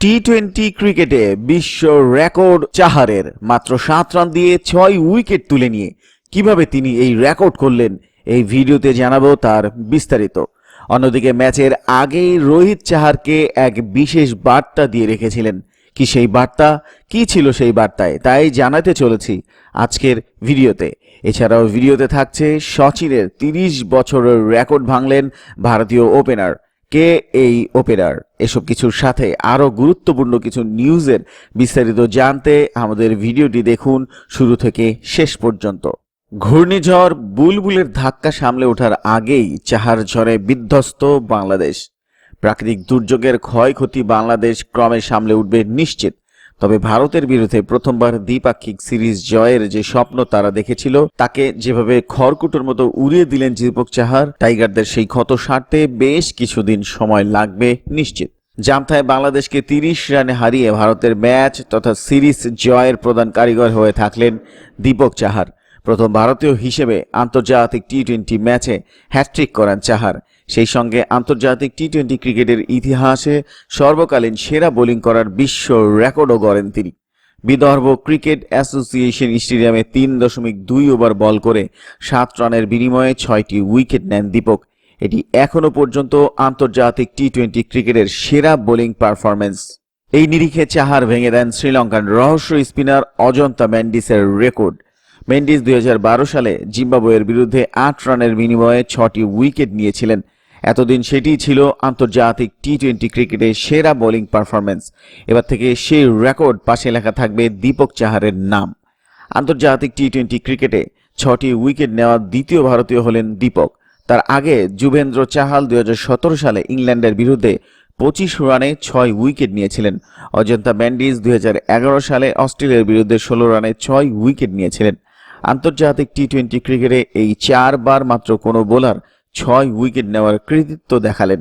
টি twenty ক্রিকেটে বিশ্ব record চাহারের মাত্র সাত রান দিয়ে ছয় উইকেট তুলে নিয়ে কীভাবে তিনি এই রেকর্ড করলেন, এই ভিডিওতে জানাব তার বিস্তারিত। অন্যদিকে ম্যাচের আগেই রোহিত চাহারকে এক বিশেষ বার্তা দিয়ে রেখেছিলেন। কি সেই বার্তা? কি ছিল সেই বার্তায়? তাই জানাতে চলেছি আজকের ভিডিওতে। এছাড়াও ভিডিওতে থাকছে সচিনের তিরিশ বছরের রেকর্ড ভাঙলেন ভারতীয় ওপেনার কে এই ওপেরার এসব কিছুর সাথে আরও গুরুত্বপূর্ণ কিছু নিউজের বিস্তারিত জানতে আমাদের ভিডিওটি দেখুন শুরু থেকে শেষ পর্যন্ত। ঘূর্ণিঝড় বুলবুলের ধাক্কা সামলে ওঠার আগেই চাহার ঝড়ে বিধ্বস্ত বাংলাদেশ। প্রাকৃতিক দুর্যোগের ক্ষয়ক্ষতি বাংলাদেশ ক্রমে সামলে উঠবে নিশ্চিত। তবে ভারতের বিরুদ্ধে প্রথমবার দ্বিপাক্ষিক সিরিজ জয়ের যে স্বপ্ন তারা দেখেছিল, তাকে যেভাবে খড়কুটোর মতো উড়িয়ে দিলেন দীপক চাহার, টাইগারদের সেই ক্ষত সারতে বেশ কিছুদিন সময় লাগবে নিশ্চিত। জামথায় বাংলাদেশকে তিরিশ রানে হারিয়ে ভারতের ম্যাচ তথা সিরিজ জয়ের প্রধান কারিগর হয়ে থাকলেন দীপক চাহার। প্রথম ভারতীয় হিসেবে আন্তর্জাতিক টি টোয়েন্টি ম্যাচে হ্যাট্রিক করেন চাহার। সেই সঙ্গে আন্তর্জাতিক টি টোয়েন্টি ক্রিকেটের ইতিহাসে সর্বকালীন সেরা বোলিং করার বিশ্ব রেকর্ডও গড়েন তিনি। বিদর্ভ ক্রিকেট অ্যাসোসিয়েশন স্টেডিয়ামে তিন দশমিক দুই ওভার বল করে সাত রানের বিনিময়ে ছয়টি উইকেট নেন দীপক। এটি এখনও পর্যন্ত আন্তর্জাতিক টি টোয়েন্টি ক্রিকেটের সেরা বোলিং পারফরমেন্স এই নিরিখে চাহার ভেঙে দেন শ্রীলঙ্কান রহস্য স্পিনার অজন্তা ম্যান্ডিসের রেকর্ড। মেন্ডিস দুই হাজার বারো সালে জিম্বাবুয়ের বিরুদ্ধে আট রানের বিনিময়ে ছটি উইকেট নিয়েছিলেন। এতদিন সেটিই ছিল আন্তর্জাতিক টি টোয়েন্টি ক্রিকেটে সেরা বোলিং পারফরমেন্স এবার থেকে সেই রেকর্ড পাশে লেখা থাকবে দীপক চাহারের নাম। আন্তর্জাতিক টি টোয়েন্টি ক্রিকেটে ছটি উইকেট নেওয়া দ্বিতীয় ভারতীয় হলেন দীপক। তার আগে যুবেন্দ্র চাহাল দুই সালে ইংল্যান্ডের বিরুদ্ধে পঁচিশ রানে ছয় উইকেট নিয়েছিলেন। অজন্তা ম্যান্ডিস দুই সালে অস্ট্রেলিয়ার বিরুদ্ধে ষোলো রানে ছয় উইকেট নিয়েছিলেন। আন্তর্জাতিক টি টোয়েন্টি ক্রিকেটে এই চারবার মাত্র কোনো বোলার ছয় উইকেট নেওয়ার কৃতিত্ব দেখালেন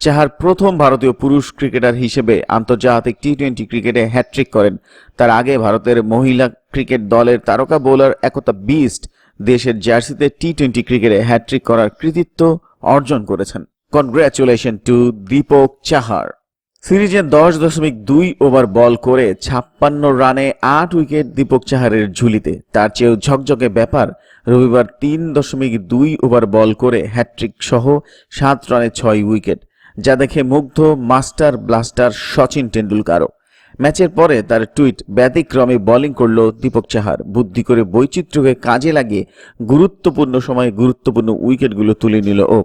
চাহার প্রথম ভারতীয় পুরুষ ক্রিকেটার হিসেবে আন্তর্জাতিক টি টোয়েন্টি ক্রিকেটে হ্যাট্রিক করেন। তার আগে ভারতের মহিলা ক্রিকেট দলের তারকা বোলার একতা বিস্ট দেশের জার্সিতে টি টোয়েন্টি ক্রিকেটে হ্যাট্রিক করার কৃতিত্ব অর্জন করেছেন। কনগ্রাচুলেশন টু দীপক চাহার সিরিজে দশ দশমিক দুই ওভার বল করে ছাপ্পান্ন রানে আট উইকেট দীপক চাহারের ঝুলিতে। তার চেয়েও ঝকঝকে ব্যাপার, রবিবার তিন দশমিক দুই ওভার বল করে হ্যাট্রিক সহ সাত রানে ছয় উইকেট, যা দেখে মুগ্ধ মাস্টার ব্লাস্টার সচিন টেন্ডুলকারও ম্যাচের পরে তার টুইট, ব্যতিক্রমে বোলিং করল দীপক চাহার, বুদ্ধি করে বৈচিত্র্যকে কাজে লাগিয়ে গুরুত্বপূর্ণ সময়ে গুরুত্বপূর্ণ উইকেটগুলো তুলে নিল ও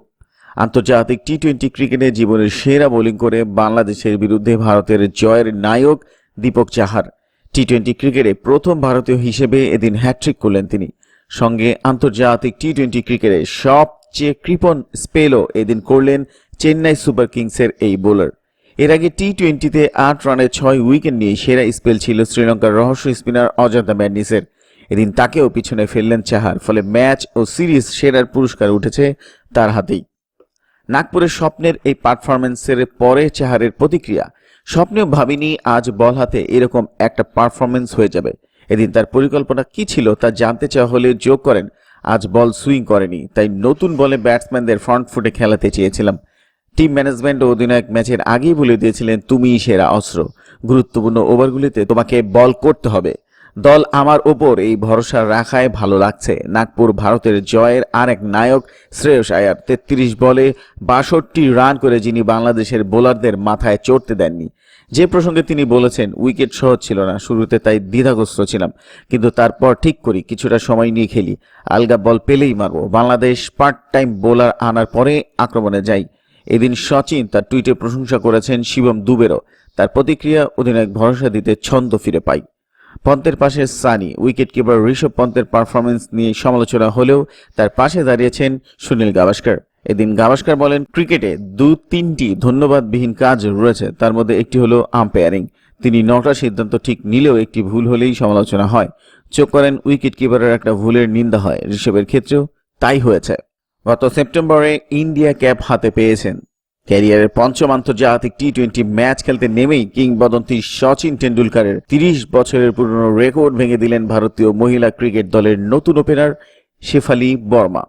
আন্তর্জাতিক টি টোয়েন্টি ক্রিকেটে জীবনের সেরা বোলিং করে বাংলাদেশের বিরুদ্ধে ভারতের জয়ের নায়ক দীপক চাহার। টি টোয়েন্টি ক্রিকেটে প্রথম ভারতীয় হিসেবে এদিন হ্যাট্রিক করলেন তিনি। সঙ্গে আন্তর্জাতিক টি টোয়েন্টি ক্রিকেটে সবচেয়ে কৃপণ স্পেলও এদিন করলেন চেন্নাই সুপার কিংসের এই বোলার এর আগে টি টোয়েন্টিতে আট রানে ছয় উইকেট নিয়ে সেরা স্পেল ছিল শ্রীলঙ্কার রহস্য স্পিনার অজন্তা ম্যান্ডিসের এদিন তাকেও পিছনে ফেললেন চাহার, ফলে ম্যাচ ও সিরিজ সেরার পুরস্কার উঠেছে তার হাতেই। নাগপুরের স্বপ্নের এই পারফরমেন্সের পরে চেহারের প্রতিক্রিয়া। স্বপ্নেও ভাবিনি আজ বল হাতে এরকম একটা পারফরমেন্স হয়ে যাবে। এদিন তার পরিকল্পনা কি ছিল তা জানতে চাওয়া হলে যোগ করেন, আজ বল সুইং করেনি, তাই নতুন বলে ব্যাটসম্যানদের ফ্রন্ট ফুটে খেলাতে চেয়েছিলাম। টিম ম্যানেজমেন্ট ও অধিনায়ক ম্যাচের আগেই বলে দিয়েছিলেন তুমিই সেরা অস্ত্র। গুরুত্বপূর্ণ ওভারগুলিতে তোমাকে বল করতে হবে। দল আমার ওপর এই ভরসা রাখায় ভালো লাগছে। নাগপুর ভারতের জয়ের আরেক নায়ক শ্রেয়স আয়ার তেত্রিশ বলে বাষট্টি রান করে যিনি বাংলাদেশের বোলারদের মাথায় চড়তে দেননি। যে প্রসঙ্গে তিনি বলেছেন, উইকেট সহজ ছিল না, শুরুতে তাই দ্বিধাগ্রস্ত ছিলাম। কিন্তু তারপর ঠিক করি, কিছুটা সময় নিয়ে খেলি। আলগা বল পেলেই মারবো। বাংলাদেশ পার্ট টাইম বোলার আনার পরে আক্রমণে যাই। এদিন সচিন তার টুইটে প্রশংসা করেছেন শিবম দুবেরও। তার প্রতিক্রিয়া অধিনায়ক ভরসা দিতে ছন্দ ফিরে পাই পন্তের পাশে সানি, উইকেট কিপার ঋষভ পন্তের পারফরমেন্স নিয়ে সমালোচনা হলেও তার পাশে দাঁড়িয়েছেন সুনীল গাভাস্কর। এদিন গাভাস্কর বলেন, ক্রিকেটে দু তিনটি ধন্যবাদবিহীন কাজ রয়েছে, তার মধ্যে একটি হলো আম্পায়ারিং তিনি নটা সিদ্ধান্ত ঠিক নিলেও একটি ভুল হলেই সমালোচনা হয়। চোখ করেন, উইকেট কিপারের একটা ভুলের নিন্দা হয়। ঋষভের ক্ষেত্রেও তাই হয়েছে। গত সেপ্টেম্বরে ইন্ডিয়া ক্যাপ হাতে পেয়েছেন। ক্যারিয়ারের পঞ্চম আন্তর্জাতিক টি টোয়েন্টি ম্যাচ খেলতে নেমেই কিংবদন্তি সচিন টেন্ডুলকারের তিরিশ বছরের পুরনো রেকর্ড ভেঙে দিলেন ভারতীয় মহিলা ক্রিকেট দলের নতুন ওপেনার শেফালি বর্মা।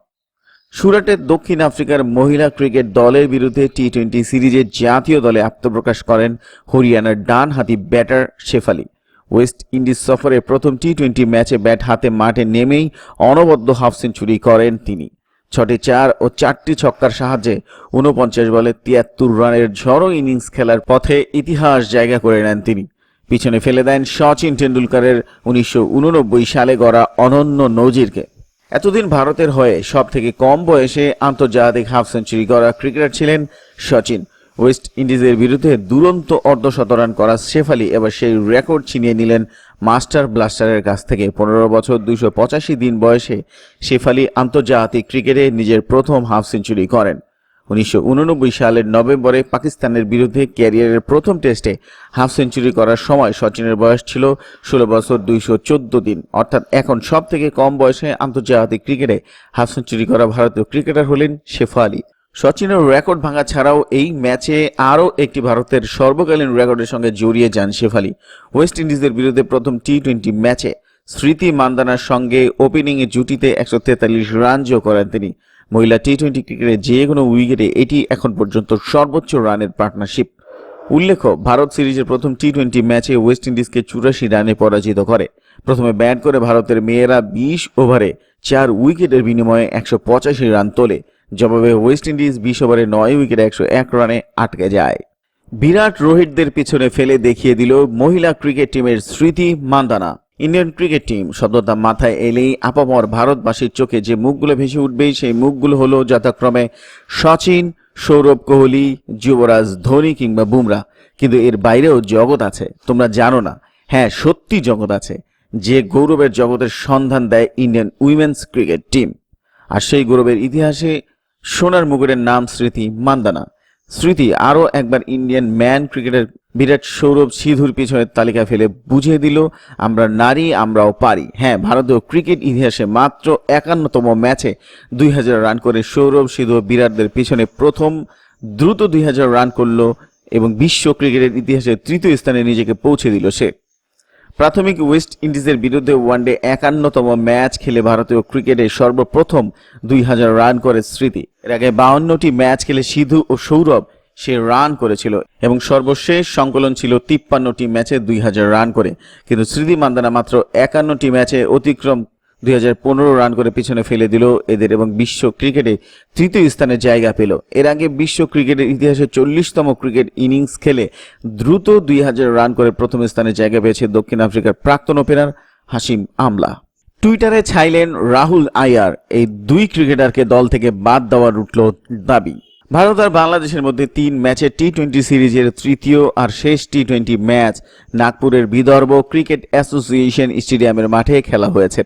সুরাটের দক্ষিণ আফ্রিকার মহিলা ক্রিকেট দলের বিরুদ্ধে টি টোয়েন্টি সিরিজে জাতীয় দলে আত্মপ্রকাশ করেন হরিয়ানার ডান হাতি ব্যাটার শেফালি। ওয়েস্ট ইন্ডিজ সফরে প্রথম টি টোয়েন্টি ম্যাচে ব্যাট হাতে মাঠে নেমেই অনবদ্য হাফ সেঞ্চুরি করেন তিনি। ছটি চার ও চারটি ছক্কার সাহায্যে উনপঞ্চাশ বলে তিয়াত্তর রানের ঝড়ো ইনিংস খেলার পথে ইতিহাস জায়গা করে নেন তিনি। পিছনে ফেলে দেন সচিন টেন্ডুলকারের উনিশশো উননব্বই সালে গড়া অনন্য নজিরকে। এতদিন ভারতের হয়ে সব থেকে কম বয়সে আন্তর্জাতিক হাফ সেঞ্চুরি করা ক্রিকেটার ছিলেন সচিন। ওয়েস্ট ইন্ডিজের বিরুদ্ধে দুরন্ত অর্ধশতরান করা শেফালি এবার সেই রেকর্ড ছিনিয়ে নিলেন মাস্টার ব্লাস্টারের কাছ থেকে পনেরো বছর দুইশো পঁচাশি দিন বয়সে শেফালি আন্তর্জাতিক ক্রিকেটে নিজের প্রথম হাফ সেঞ্চুরি করেন। উনিশশো উননব্বই সালের নভেম্বরে পাকিস্তানের বিরুদ্ধে ক্যারিয়ারের প্রথম টেস্টে হাফ সেঞ্চুরি করার সময় সচিনের বয়স ছিল ষোলো বছর দুইশো চোদ্দ দিন। অর্থাৎ এখন সব থেকে কম বয়সে আন্তর্জাতিক ক্রিকেটে হাফ সেঞ্চুরি করা ভারতীয় ক্রিকেটার হলেন শেফা আলী সচিনের রেকর্ড ভাঙা ছাড়াও এই ম্যাচে আরও একটি ভারতের সর্বকালীন রেকর্ডের সঙ্গে জড়িয়ে যান শেফালি ওয়েস্ট ইন্ডিজের বিরুদ্ধে প্রথম টি টোয়েন্টি ম্যাচে স্মৃতি মান্দানার সঙ্গে ওপেনিংয়ে জুটিতে একশো তেতাল্লিশ রান যোগ করেন তিনি। মহিলা টি টোয়েন্টি ক্রিকেটে যে কোনো উইকেটে এটি এখন পর্যন্ত সর্বোচ্চ রানের পার্টনারশিপ। উল্লেখ্য, ভারত সিরিজের প্রথম টি টোয়েন্টি ম্যাচে ওয়েস্ট ইন্ডিজকে চুরাশি রানে পরাজিত করে। প্রথমে ব্যাট করে ভারতের মেয়েরা বিশ ওভারে চার উইকেটের বিনিময়ে একশো পঁচাশি রান তোলে। জবাবে ওয়েস্ট ইন্ডিজ বিশ ওভারে নয় উইকেটে একশো এক রানে আটকে যায়। বিরাট রোহিতদের পিছনে ফেলে দেখিয়ে দিল মহিলা ক্রিকেট টিমের স্মৃতি মান্দানা। ইন্ডিয়ান ক্রিকেট টিম শব্দটা মাথায় এলেই আপামর ভারতবাসীর চোখে যে মুখগুলো ভেসে উঠবেই সেই মুখগুলো হলো যথাক্রমে সচিন, সৌরভ কোহলি, যুবরাজ ধোনি কিংবা বুমরা। কিন্তু এর বাইরেও জগৎ আছে। তোমরা জানো না। হ্যাঁ সত্যি জগৎ আছে। যে গৌরবের জগতের সন্ধান দেয় ইন্ডিয়ান উইমেন্স ক্রিকেট টিম। আর সেই গৌরবের ইতিহাসে সোনার মুকুটের নাম স্মৃতি মান্দানা। স্মৃতি আরও একবার ইন্ডিয়ান ম্যান ক্রিকেটের বিরাট সৌরভ সিধুর পিছনের তালিকা ফেলে বুঝিয়ে দিল, আমরা নারী, আমরাও পারি। হ্যাঁ ভারতীয় ক্রিকেট ইতিহাসে মাত্র একান্নতম ম্যাচে দুই হাজার রান করে সৌরভ সিধু বিরাটদের পিছনে প্রথম, দ্রুত দুই হাজার রান করল এবং বিশ্ব ক্রিকেটের ইতিহাসে তৃতীয় স্থানে নিজেকে পৌঁছে দিল সে। প্রাথমিক ওয়েস্ট ইন্ডিজের বিরুদ্ধে ওয়ানডে একান্নতম ম্যাচ খেলে ভারতীয় ক্রিকেটে সর্বপ্রথম দুই হাজার রান করে স্মৃতি। এর আগে বাউন্নটি ম্যাচ খেলে সিধু ও সৌরভ সে রান করেছিল এবং সর্বশেষ সংকলন ছিল তিপ্পান্নটি ম্যাচে দুই হাজার রান করে। কিন্তু স্মৃতি মান্দানা মাত্র একান্নটি ম্যাচে অতিক্রম দুই হাজার পনেরো রান করে পিছনে ফেলে দিল এদের এবং বিশ্ব ক্রিকেটে তৃতীয় স্থানে জায়গা পেল। এর আগে বিশ্ব ক্রিকেটের ইতিহাসে চল্লিশতম ক্রিকেট ইনিংস খেলে দ্রুত দুই হাজার রান করে প্রথম স্থানে জায়গা পেয়েছে দক্ষিণ আফ্রিকার প্রাক্তন ওপেনার হাসিম আমলা। টুইটারে ছাইলেন রাহুল আয়ার, এই দুই ক্রিকেটারকে দল থেকে বাদ দেওয়ার উঠল দাবি। ভারত আর বাংলাদেশের মধ্যে তিন ম্যাচের টি টোয়েন্টি সিরিজের তৃতীয় আর শেষ টি টোয়েন্টি ম্যাচ, নাগপুরের বিদর্ভ ক্রিকেট অ্যাসোসিয়েশন স্টেডিয়ামের মাঠে খেলা হয়েছে।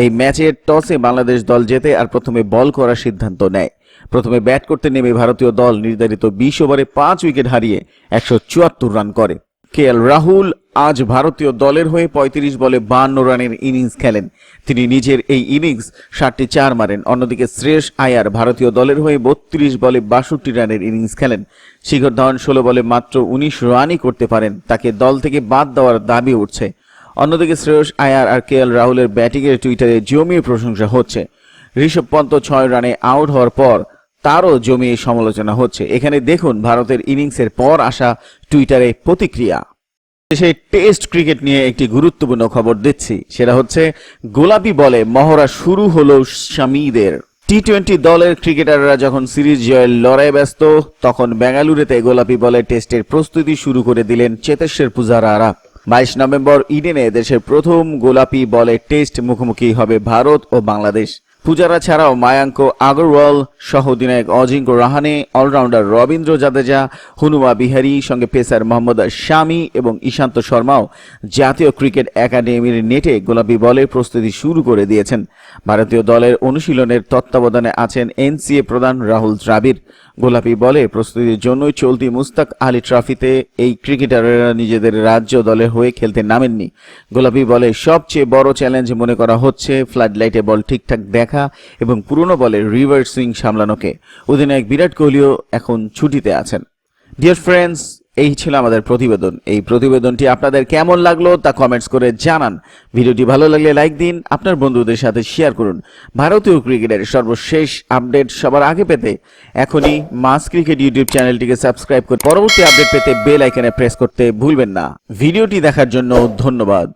এই ম্যাচের টসে বাংলাদেশ দল জেতে আর প্রথমে বল করার সিদ্ধান্ত নেয়। প্রথমে ব্যাট করতে নেমে ভারতীয় দল নির্ধারিত বিশ ওভারে পাঁচ উইকেট হারিয়ে একশো চুয়াত্তর রান করে। কে এল রাহুল আজ ভারতীয় দলের হয়ে পঁয়ত্রিশ বলে বান্ন রানের ইনিংস খেলেন। তিনি নিজের এই ইনিংস ষাটটি চার মারেন। অন্যদিকে শ্রেয়স আয়ার ভারতীয় দলের হয়ে বত্রিশ বলে বাষট্টি রানের ইনিংস খেলেন। শিখর ধাওয়ান ষোলো বলে মাত্র উনিশ রানই করতে পারেন। তাকে দল থেকে বাদ দেওয়ার দাবি উঠছে অন্যদিকে শ্রেয়স আয়ার আর কে এল রাহুলের ব্যাটিংয়ের টুইটারে জমিয়ে প্রশংসা হচ্ছে। ঋষভ পন্ত ছয় রানে আউট হওয়ার পর তারও জমিয়ে সমালোচনা হচ্ছে। এখানে দেখুন ভারতের ইনিংসের পর আসা টুইটারে প্রতিক্রিয়া। দেশে টেস্ট ক্রিকেট নিয়ে একটি গুরুত্বপূর্ণ খবর দিচ্ছি। সেটা হচ্ছে, গোলাপি বলে মহড়া শুরু হলো শামিদের টি টোয়েন্টি দলের ক্রিকেটাররা যখন সিরিজ জয়ের লড়াই ব্যস্ত, তখন বেঙ্গালুরুতে গোলাপি বলে টেস্টের প্রস্তুতি শুরু করে দিলেন চেতেশ্বর পূজারারা। বাইশ নভেম্বর ইডেনে দেশের প্রথম গোলাপি বলে টেস্ট মুখোমুখি হবে ভারত ও বাংলাদেশ। পূজারা ছাড়াও মায়াঙ্ক আগরওয়াল সহ অধিনায়ক অজিঙ্ক রাহানে, অলরাউন্ডার রবীন্দ্র জাদেজা, হুনুমা বিহারি, সঙ্গে পেসার মোহাম্মদ শামি এবং ঈশান্ত শর্মাও জাতীয় ক্রিকেট একাডেমির নেটে গোলাপি বলে প্রস্তুতি শুরু করে দিয়েছেন। ভারতীয় দলের অনুশীলনের তত্ত্বাবধানে আছেন এনসিএ প্রধান রাহুল দ্রাবিড়। গোলাপি বলে প্রস্তুতির জন্যই চলতি মুস্তাক আলী ট্রফিতে এই ক্রিকেটাররা নিজেদের রাজ্য দলের হয়ে খেলতে নামেননি। গোলাপি বলে সবচেয়ে বড় চ্যালেঞ্জ মনে করা হচ্ছে ফ্লাড লাইটে বল ঠিকঠাক দেখা এবং পুরনো বলে রিভার্স সুইং সামলানোকে। অধিনায়ক বিরাট কোহলিও এখন ছুটিতে আছেন। ডিয়ার ফ্রেন্ডস এই ছিল আমাদের প্রতিবেদন। এই প্রতিবেদনটি আপনাদের কেমন লাগল তা কমেন্টস করে জানান। ভিডিওটি ভালো লাগলে লাইক দিন, আপনার বন্ধুদের সাথে শেয়ার করুন। ভারতীয় ক্রিকেটের সর্বশেষ আপডেট সবার আগে পেতে এখনই মাস ক্রিকেট ইউটিউব চ্যানেলটিকে সাবস্ক্রাইব করে পরবর্তী আপডেট পেতে বেল আইকনে প্রেস করতে ভুলবেন না। ভিডিওটি দেখার জন্য ধন্যবাদ।